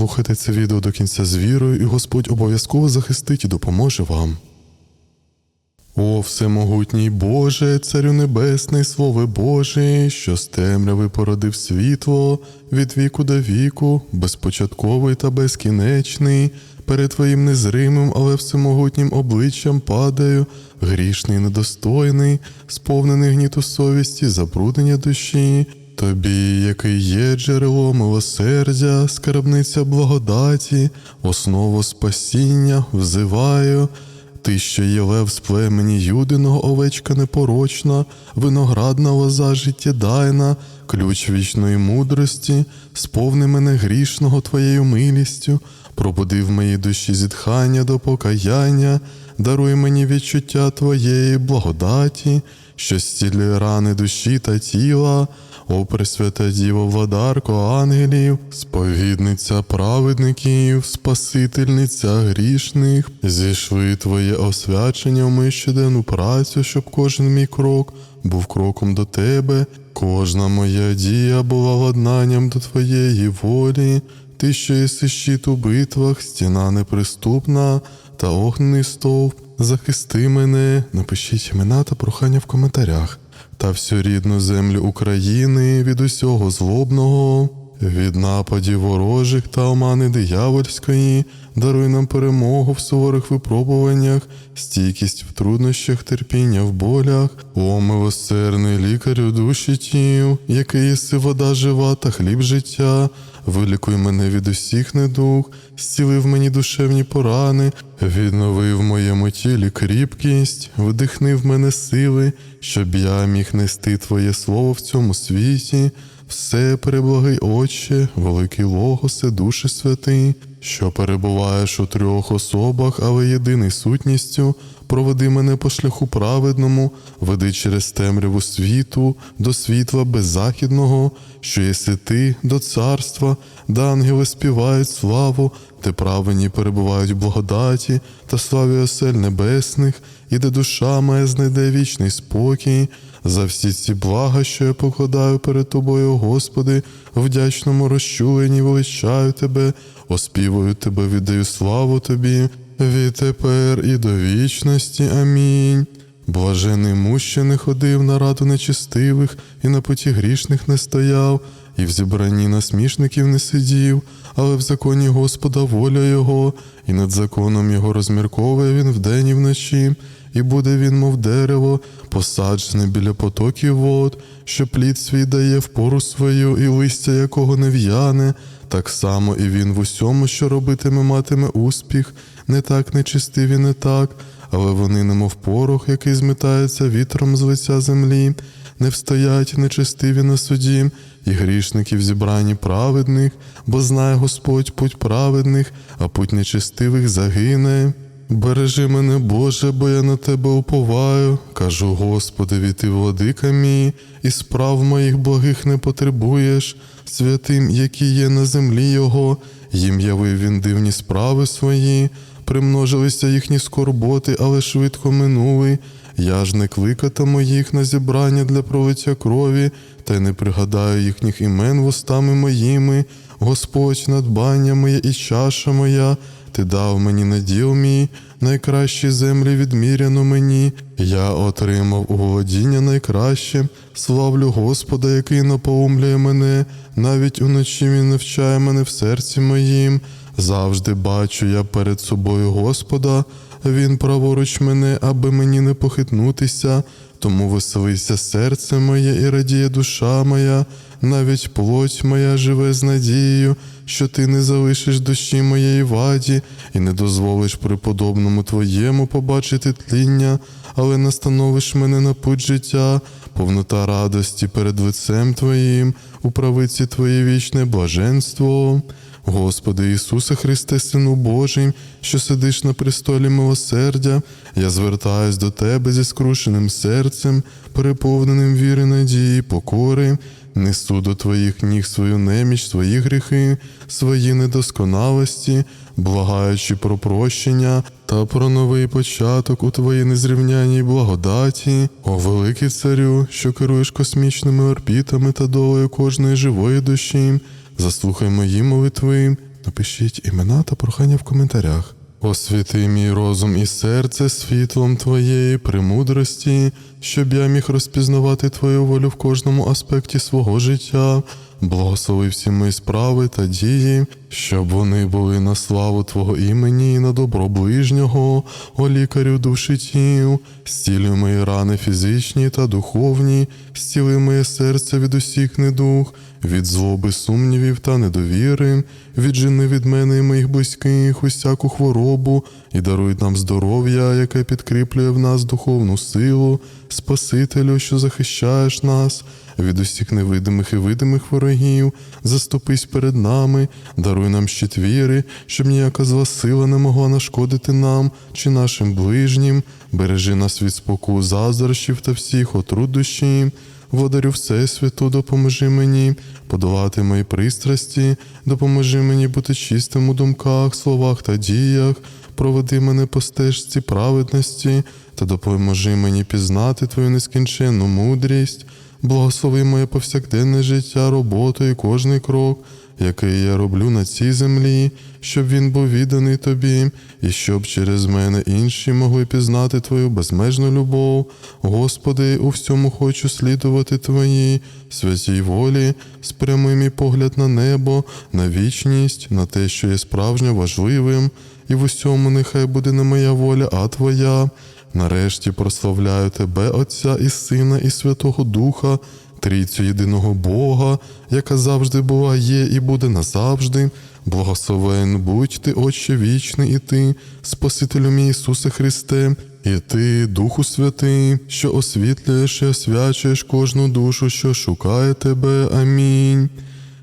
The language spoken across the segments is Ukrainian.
Дослухайте це відео до кінця з вірою, і Господь обов'язково захистить і допоможе вам. О, всемогутній Боже, Царю Небесний, Слове Боже, що з темряви породив світло від віку до віку, безпочатковий та безкінечний, перед Твоїм незримим, але всемогутнім обличчям падаю, грішний, недостойний, сповнений гніту совісті, забруднення душі. Тобі, який є джерело милосердя, скарбниця благодаті, основу спасіння, взиваю. Ти, що є лев з племені Юдиного, овечка непорочна, виноградна лоза життєдайна, ключ вічної мудрості, сповни мене грішного твоєю милістю, пробуди в моїй душі зітхання до покаяння, даруй мені відчуття твоєї благодаті, що зцілює рани душі та тіла. О, Пресвята Діво, владарко ангелів, сповідниця праведників, спасительниця грішних, зійшли Твоє освячення в мою щоденну працю, щоб кожен мій крок був кроком до Тебе, кожна моя дія була ладнанням до Твоєї волі. Ти, що єси щит у битвах, стіна неприступна та огнений стовп. Захисти мене, напишіть імена та прохання в коментарях та всю рідну землю України від усього злобного, від нападів ворожих та омани диявольської, даруй нам перемогу в суворих випробуваннях, стійкість в труднощах, терпіння в болях, о милосердний лікарю душі тів, який єси вода жива та хліб життя. Вилікуй мене від усіх недуг, зцілив мені душевні порани, відновив в моєму тілі кріпкість, вдихни в мене сили, щоб я міг нести Твоє слово в цьому світі, все переблагий Отче, великий Логосе, Душе Святий, що перебуваєш у трьох особах, але єдиний сутністю. Проведи мене по шляху праведному, веди через темряву світу до світла беззахідного, що єси ти до царства, де ангели співають славу, де праведні перебувають в благодаті та славі осель небесних, і де душа моя знайде вічний спокій. За всі ці блага, що я покладаю перед тобою, Господи, вдячному розчуленні величаю Тебе, оспівую Тебе, віддаю славу Тобі відтепер і до вічності. Амінь. Блажений муж, що не ходив на раду нечистивих, і на путі грішних не стояв, і в зібранні насмішників не сидів, але в законі Господа воля Його, і над законом Його розмірковує він вдень і вночі, і буде він, мов дерево, посаджене біля потоків вод, що плід свій дає в пору свою, і листя якого не в'яне, так само і він в усьому, що робитиме, матиме успіх, не так нечистиві, не так, але вони, немов порох, який зметається вітром з лиця землі, не встоять нечистиві на суді, і грішників зібрані праведних, бо знає Господь путь праведних, а путь нечистивих загине. Бережи мене, Боже, бо я на тебе уповаю. Кажу, Господи, ти владика мій, і справ моїх благих не потребуєш, святим, які є на землі Його, їм явив він дивні справи свої, примножилися їхні скорботи, але швидко минули. Я ж не кликатиму їх на зібрання для пролиття крові, та й не пригадаю їхніх імен вустами моїми, Господь, надбання моє і чаша моя. Ти дав мені наділ мій, найкращі землі відміряно мені, я отримав у володіння найкраще, славлю Господа, який напоумлює мене, навіть уночі він навчає мене в серці моїм. Завжди бачу я перед собою Господа, Він праворуч мене, аби мені не похитнутися, тому веселися серце моє і радіє душа моя, навіть плоть моя живе з надією, що ти не залишиш душі моєї ваді і не дозволиш преподобному твоєму побачити тління, але настановиш мене на путь життя, повнота радості перед лицем Твоїм, у правиці Твоє вічне блаженство. Господи Ісусе Христе, Сину Божий, що сидиш на престолі милосердя, я звертаюсь до Тебе зі скрушеним серцем, переповненим віри, надії, покори, несу до Твоїх ніг свою неміч, свої гріхи, свої недосконалості, благаючи про прощення та про новий початок у Твоїй незрівняній благодаті, о великий царю, що керуєш космічними орбітами та долею кожної живої душі. Заслухай мої молитви, Напишіть імена та прохання в коментарях. Освіти мій розум і серце світлом Твоєї премудрості, щоб я міг розпізнавати Твою волю в кожному аспекті свого життя. Благослови всі мої справи та дії, щоб вони були на славу Твого імені і на добро ближнього, о лікарю душі тіл, зцілюй мої рани фізичні та духовні, зціли моє серце від усіх недух, від злоби сумнівів та недовіри, віджени від мене і моїх близьких усяку хворобу і даруй нам здоров'я, яке підкріплює в нас духовну силу, Спасителю, що захищаєш нас від усіх невидимих і видимих ворогів, заступись перед нами, даруй нам щит віри, щоб ніяка зла сила не могла нашкодити нам чи нашим ближнім, бережи нас від споку заздрощів та всіх отрут Водарю Всесвіту, допоможи мені подолати мої пристрасті, допоможи мені бути чистим у думках, словах та діях, проведи мене по стежці праведності та допоможи мені пізнати Твою нескінченну мудрість, благослови моє повсякденне життя, роботу і кожний крок, який я роблю на цій землі, щоб він був відданий тобі, і щоб через мене інші могли пізнати Твою безмежну любов. Господи, у всьому хочу слідувати Твоїй святій волі, спрямуй мій погляд на небо, на вічність, на те, що є справжньо важливим, і в усьому нехай буде не моя воля, а Твоя. Нарешті прославляю Тебе, Отця і Сина, і Святого Духа, Трійцю єдиного Бога, яка завжди була, є і буде назавжди. Благословен будь ти, Отче вічний, і ти, Спасителю мій Ісусе Христе, і ти, Духу Святий, що освітлюєш і освячуєш кожну душу, що шукає тебе. Амінь.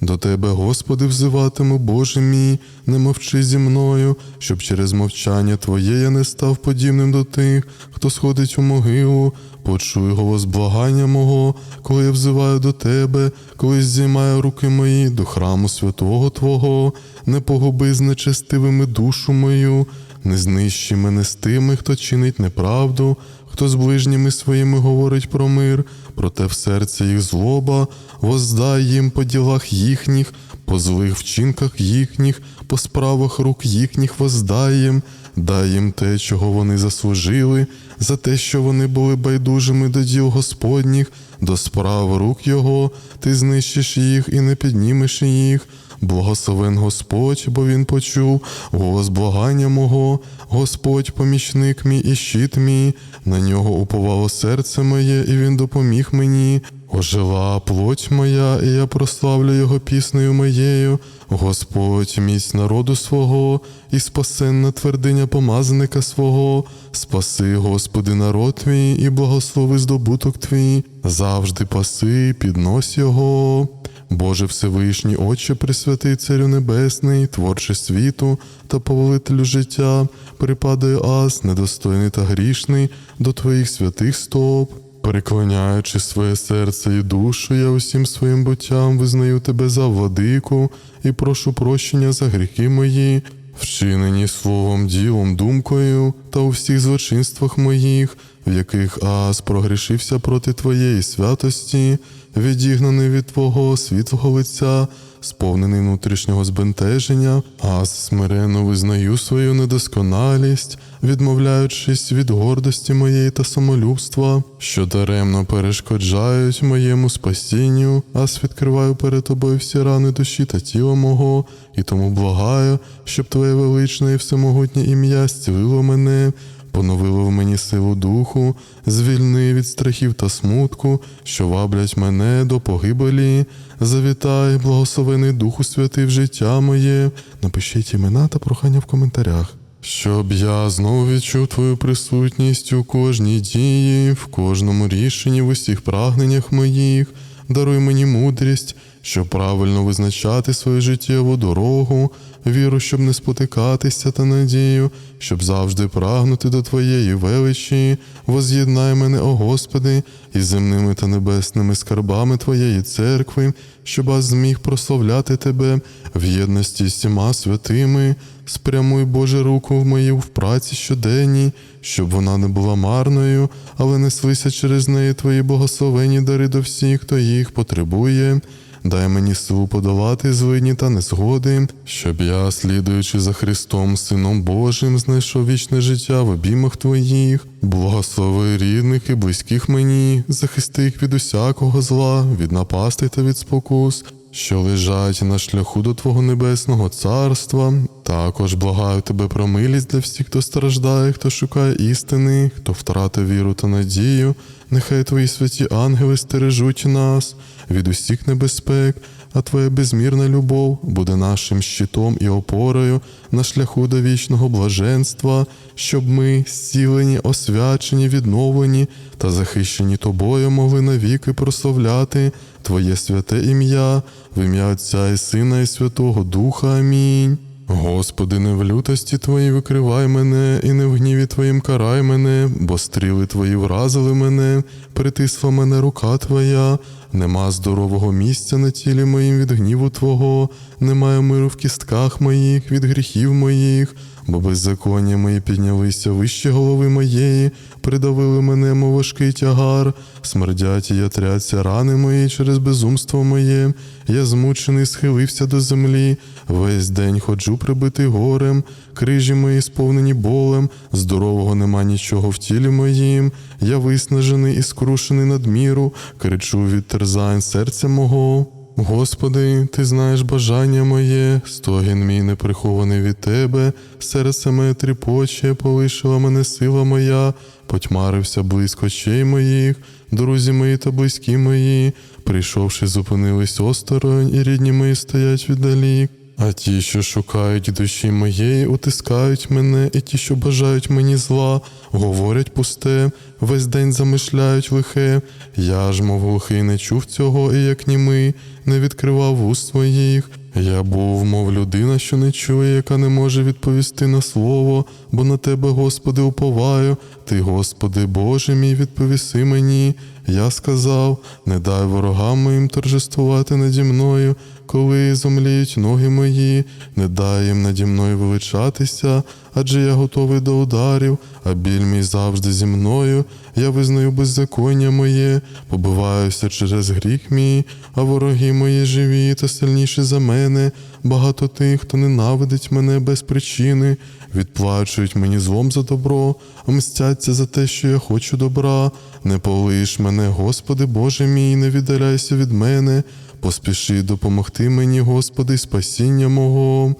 До Тебе, Господи, взиватиму, Боже мій, не мовчи зі мною, щоб через мовчання Твоє я не став подібним до тих, хто сходить у могилу. Почуй голос благання мого, коли я взиваю до Тебе, коли здіймаю руки мої до храму святого Твого, не погуби з нечестивими душу мою, не знищи мене з тими, хто чинить неправду, хто з ближніми своїми говорить про мир, проте в серці їх злоба, воздай їм по ділах їхніх, по злих вчинках їхніх, по справах рук їхніх воздай їм, дай їм те, чого вони заслужили, за те, що вони були байдужими до діл Господніх, до справ рук Його, ти знищиш їх і не піднімеш їх. Благословен Господь, бо Він почув голос благання мого, Господь помічник мій і щит мій, на нього уповало серце моє, і Він допоміг мені. Ожила плоть моя, і я прославлю його піснею моєю. Господь міць народу свого, і спасенна твердиня помазаника свого. Спаси, Господи, народ твій, і благослови здобуток твій, завжди паси, піднось його. Боже Всевишній, Отче Пресвятий Царю Небесний, творче світу та повелителю життя, припадаю аз, недостойний та грішний до Твоїх святих стоп. Переклоняючи своє серце і душу, я усім своїм буттям визнаю тебе за владику і прошу прощення за гріхи мої, вчинені словом, ділом, думкою та у всіх злочинствах моїх, в яких аз прогрішився проти Твоєї святості, відігнаний від Твого світлого лиця, сповнений внутрішнього збентеження, аз смиренно визнаю свою недосконалість, відмовляючись від гордості моєї та самолюбства, що даремно перешкоджають моєму спасінню, ас відкриваю перед тобою всі рани душі та тіла мого, і тому благаю, щоб Твоє величне і всемогутнє ім'я зцілило мене. Поновило в мені силу духу, звільни від страхів та смутку, що ваблять мене до погибелі. Завітай, благословений Духу Святий в життя моє. Напишіть імена та прохання в коментарях. Щоб я знову відчув твою присутність у кожній дії, в кожному рішенні, в усіх прагненнях моїх, даруй мені мудрість, щоб правильно визначати свою життєву дорогу, віру, щоб не спотикатися та надію, щоб завжди прагнути до Твоєї величі, воз'єднай мене, о Господи, із земними та небесними скарбами Твоєї церкви, щоб аз зміг прославляти Тебе в єдності з всіма святими. Спрямуй, Боже, руку в мою в праці щоденній, щоб вона не була марною, але неслися через неї Твої благословені дари до всіх, хто їх потребує. Дай мені силу подолати злидні та незгоди, щоб я, слідуючи за Христом, Сином Божим, знайшов вічне життя в обіймах Твоїх. Благослови рідних і близьких мені, захисти їх від усякого зла, від напасти та від спокус, що лежать на шляху до Твого небесного царства. Також благаю тебе про милість для всіх, хто страждає, хто шукає істини, хто втратив віру та надію. Нехай твої святі ангели стережуть нас від усіх небезпек, а твоя безмірна любов буде нашим щитом і опорою на шляху до вічного блаженства, щоб ми, зцілені, освячені, відновлені та захищені тобою, могли навіки прославляти Твоє святе ім'я, в ім'я Отця і Сина і Святого Духа. Амінь. Господи, не в лютості Твоїй викривай мене, і не в гніві Твоїм карай мене, бо стріли Твої вразили мене, притисла мене рука Твоя, нема здорового місця на тілі моїм від гніву Твого, немає миру в кістках моїх, від гріхів моїх, бо беззаконня мої піднялися вище голови моєї, придавили мене, мов важкий тягар, смердять і ятряться рани мої через безумство моє, я змучений, схилився до землі, весь день ходжу прибитий горем, крижі мої сповнені болем, здорового нема нічого в тілі моїм, я виснажений і скрушений надміру, кричу від терзань серця мого. Господи, ти знаєш бажання моє, стогін мій не прихований від тебе, серце моє тріпоче, полишила мене сила моя, потьмарився близько очей моїх, друзі мої та близькі мої, прийшовши, зупинились осторонь, і рідні мої стоять віддалік. А ті, що шукають душі моєї, утискають мене, і ті, що бажають мені зла, говорять пусте, весь день замишляють лихе. Я ж, мов глухий, не чув цього, і як німий, не відкривав вуст своїх. Я був, мов людина, що не чує, яка не може відповісти на слово, бо на тебе, Господи, уповаю. Ти, Господи, Боже мій, відповіси мені. Я сказав: не дай ворогам моїм торжествувати наді мною, коли зомліють ноги мої, не дай їм наді мною величатися, адже я готовий до ударів, а біль мій завжди зі мною. Я визнаю беззаконня моє, побиваюся через гріх мій, а вороги мої живі та сильніші за мене. Багато тих, хто ненавидить мене без причини, відплачують мені злом за добро, мстяться за те, що я хочу добра. Не полиш мене, Господи, Боже мій, не віддаляйся від мене, поспіши допомогти мені, Господи, спасіння мого.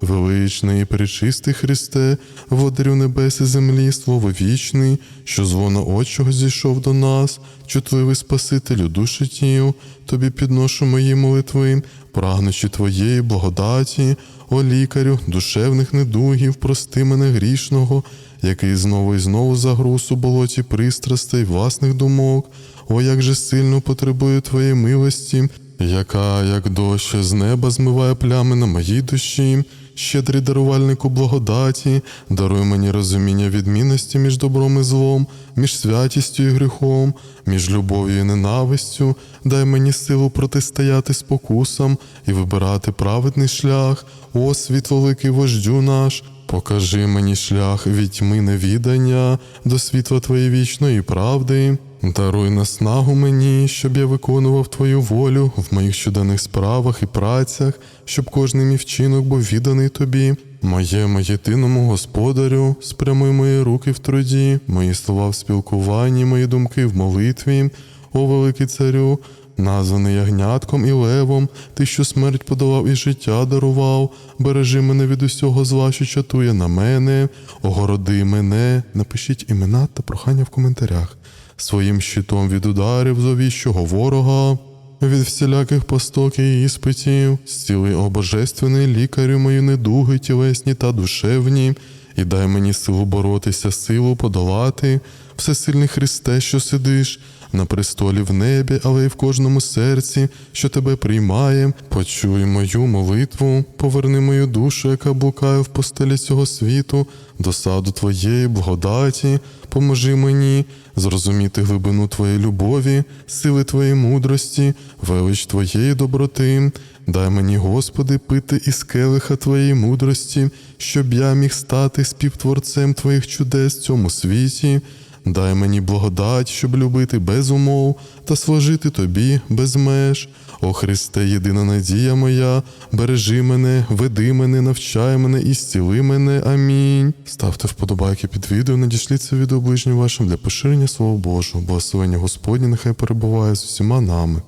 Величний і пречистий Христе, водарю небес і землі, слово вічний, що з вона очого зійшов до нас, чутливий Спасителю душі тіл, тобі підношу мої молитви, прагнучи твоєї благодаті, о лікарю, душевних недугів, прости мене грішного, який знову і знову загруз у болоті пристрастей власних думок, о, як же сильно потребую твоєї милості, яка, як дощ з неба, змиває плями на моїй душі. Щедрий дарувальнику благодаті, даруй мені розуміння відмінності між добром і злом, між святістю і гріхом, між любов'ю і ненавистю, дай мені силу протистояти спокусам і вибирати праведний шлях, о світ великий вождю наш. Покажи мені шлях від тьми невідання до світла Твоєї вічної правди. Даруй наснагу мені, щоб я виконував Твою волю в моїх щоденних справах і працях, щоб кожний мій вчинок був відданий Тобі. Моєму єдиному господарю, спрямуй мої руки в труді, мої слова в спілкуванні, мої думки в молитві, о великий царю, названий ягнятком і левом, ти, що смерть подолав і життя дарував, бережи мене від усього зла, що чатує на мене, огороди мене, напишіть імена та прохання в коментарях своїм щитом від ударів зовіщого ворога, від всіляких посток і іспитів, зціли о божественний лікарю мої недуги, тілесні та душевні, і дай мені силу боротися, силу подолати, всесильний Христе, що сидиш. На престолі в небі, але й в кожному серці, що тебе приймає, почуй мою молитву, поверни мою душу, яка блукає в постелі цього світу, до саду твоєї благодаті, поможи мені зрозуміти глибину твоєї любові, сили твоєї мудрості, велич твоєї доброти. Дай мені, Господи, пити із келиха Твоєї мудрості, щоб я міг стати співтворцем Твоїх чудес в цьому світі. Дай мені благодать, щоб любити без умов та служити тобі без меж. О Христе, єдина надія моя, бережи мене, веди мене, навчай мене і зціли мене. Амінь. Ставте вподобайки під відео, надішліться відео ближнім вашим для поширення Слова Божого. Благословення Господнє нехай перебуває з усіма нами.